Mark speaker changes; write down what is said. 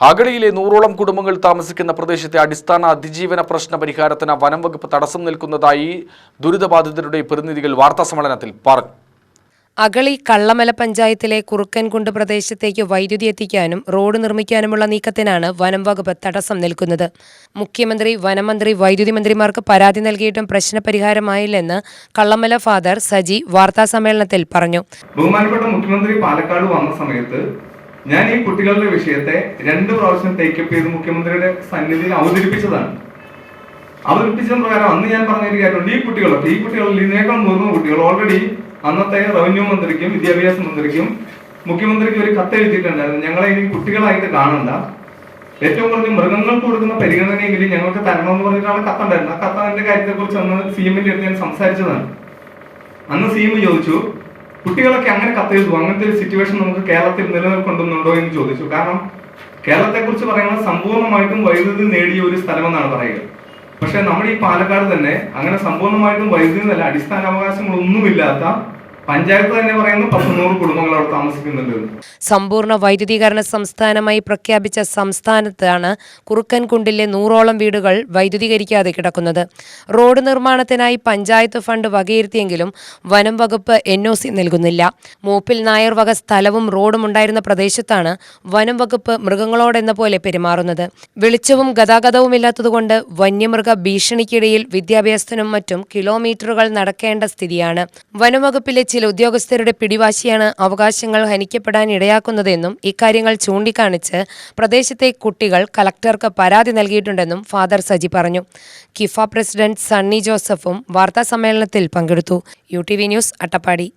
Speaker 1: അഗളിയിലെ നൂറോളം കുടുംബങ്ങൾ താമസിക്കുന്ന പ്രദേശത്തെ അടിസ്ഥാന അതിജീവന പ്രശ്ന പരിഹാരത്തിന് വനം വകുപ്പ് തടസ്സം നിൽക്കുന്നതായി ദുരിതബാധിതരുടെ പ്രതിനിധികൾ വാർത്താസമ്മേളനത്തിൽ പറഞ്ഞു.
Speaker 2: അഗളി കള്ളമല പഞ്ചായത്തിലെ കുറുക്കൻകുണ്ട് പ്രദേശത്തേക്ക് വൈദ്യുതി എത്തിക്കാനും റോഡ് നിർമ്മിക്കാനുമുള്ള നീക്കത്തിനാണ് വനം വകുപ്പ് തടസ്സം നിൽക്കുന്നത്. മുഖ്യമന്ത്രി വനമന്ത്രി വൈദ്യുതി മന്ത്രിമാർക്ക് പരാതി നൽകിയിട്ടും പ്രശ്നപരിഹാരമായില്ലെന്ന് കള്ളമല ഫാദർ സജി വാർത്താസമ്മേളനത്തിൽ പറഞ്ഞു.
Speaker 3: ബഹുമാനപ്പെട്ട മുഖ്യമന്ത്രി പാലക്കാട് വന്ന സമയത്ത് ഞാൻ ഈ കുട്ടികളുടെ വിഷയത്തെ രണ്ട് പ്രാവശ്യം ടേക്കപ്പ് ചെയ്ത് മുഖ്യമന്ത്രിയുടെ സന്നിധിയിൽ അവതരിപ്പിച്ചതാണ്. അവതരിപ്പിച്ചത് പ്രകാരം അന്ന് ഞാൻ പറഞ്ഞൊരു കാര്യമുണ്ട്. ഈ കുട്ടികളൊക്കെ ഈ കുട്ടികളിൽ ഇതിനേക്കാൾ മുതിർന്ന കുട്ടികൾ ഓൾറെഡി അന്നത്തെ റവന്യൂ മന്ത്രിക്കും വിദ്യാഭ്യാസ മന്ത്രിക്കും മുഖ്യമന്ത്രിക്ക് ഒരു കത്ത് എഴുതിയിട്ടുണ്ടായിരുന്നു. ഞങ്ങളെ ഇനി കുട്ടികളായിട്ട് കാണണ്ട. ഏറ്റവും കുറഞ്ഞ മൃഗങ്ങൾക്ക് കൊടുക്കുന്ന പരിഗണനയെങ്കിലും ഞങ്ങൾക്ക് തരണം എന്ന് പറഞ്ഞിട്ടാണ് കത്തുണ്ടായിരുന്നത്. ആ കത്തതിന്റെ കാര്യത്തെ കുറിച്ച് അന്ന് സി എമ്മിന്റെ അടുത്ത് ഞാൻ സംസാരിച്ചതാണ്. അന്ന് സി എം ചോദിച്ചു കുട്ടികളൊക്കെ അങ്ങനെ കത്തെഴുതു. അങ്ങനത്തെ ഒരു സിറ്റുവേഷൻ നമുക്ക് കേരളത്തിൽ നിലനിൽക്കുന്നുണ്ടോ എന്ന് ചോദിച്ചു. കാരണം കേരളത്തെ കുറിച്ച് പറയുന്നത് സമ്പൂർണമായിട്ടും വൈദ്യുതി നേടിയ ഒരു സ്ഥലമെന്നാണ് പറയുക. പക്ഷെ നമ്മുടെ ഈ പാലക്കാട് തന്നെ അങ്ങനെ സമ്പൂർണമായിട്ടും വൈദ്യുതി നല്ല അടിസ്ഥാന അവകാശങ്ങളൊന്നുമില്ലാത്ത പഞ്ചായത്ത് പറയുന്നു
Speaker 2: സമ്പൂർണ വൈദ്യുതീകരണ സംസ്ഥാനമായി പ്രഖ്യാപിച്ച സംസ്ഥാനത്താണ് കുറുക്കൻകുണ്ടിലെ നൂറോളം വീടുകൾ വൈദ്യുതീകരിക്കാതെ കിടക്കുന്നത്. റോഡ് നിർമ്മാണത്തിനായി പഞ്ചായത്ത് ഫണ്ട് വകയിരുത്തിയെങ്കിലും വനം വകുപ്പ് എൻ ഒ സി നൽകുന്നില്ല. മൂപ്പിൽ നായർ വക സ്ഥലവും റോഡും ഉണ്ടായിരുന്ന പ്രദേശത്താണ് വനം വകുപ്പ് മൃഗങ്ങളോടെന്ന പോലെ പെരുമാറുന്നത്. വെളിച്ചവും ഗതാഗതവും ഇല്ലാത്തതുകൊണ്ട് വന്യമൃഗ ഭീഷണിക്കിടയിൽ വിദ്യാഭ്യാസത്തിനും മറ്റും കിലോമീറ്ററുകൾ നടക്കേണ്ട സ്ഥിതിയാണ്. വനംവകുപ്പിലെ ചില ഉദ്യോഗസ്ഥരുടെ പിടിവാശിയാണ് അവകാശങ്ങൾ ഹനിക്കപ്പെടാൻ ഇടയാക്കുന്നതെന്നും ഇക്കാര്യങ്ങൾ ചൂണ്ടിക്കാണിച്ച് പ്രദേശത്തെ കുട്ടികൾ കലക്ടർക്ക് പരാതി നൽകിയിട്ടുണ്ടെന്നും ഫാദർ സജി പറഞ്ഞു. കിഫ പ്രസിഡന്റ് സണ്ണി ജോസഫും വാർത്താസമ്മേളനത്തിൽ പങ്കെടുത്തു. U T V news Attappadi.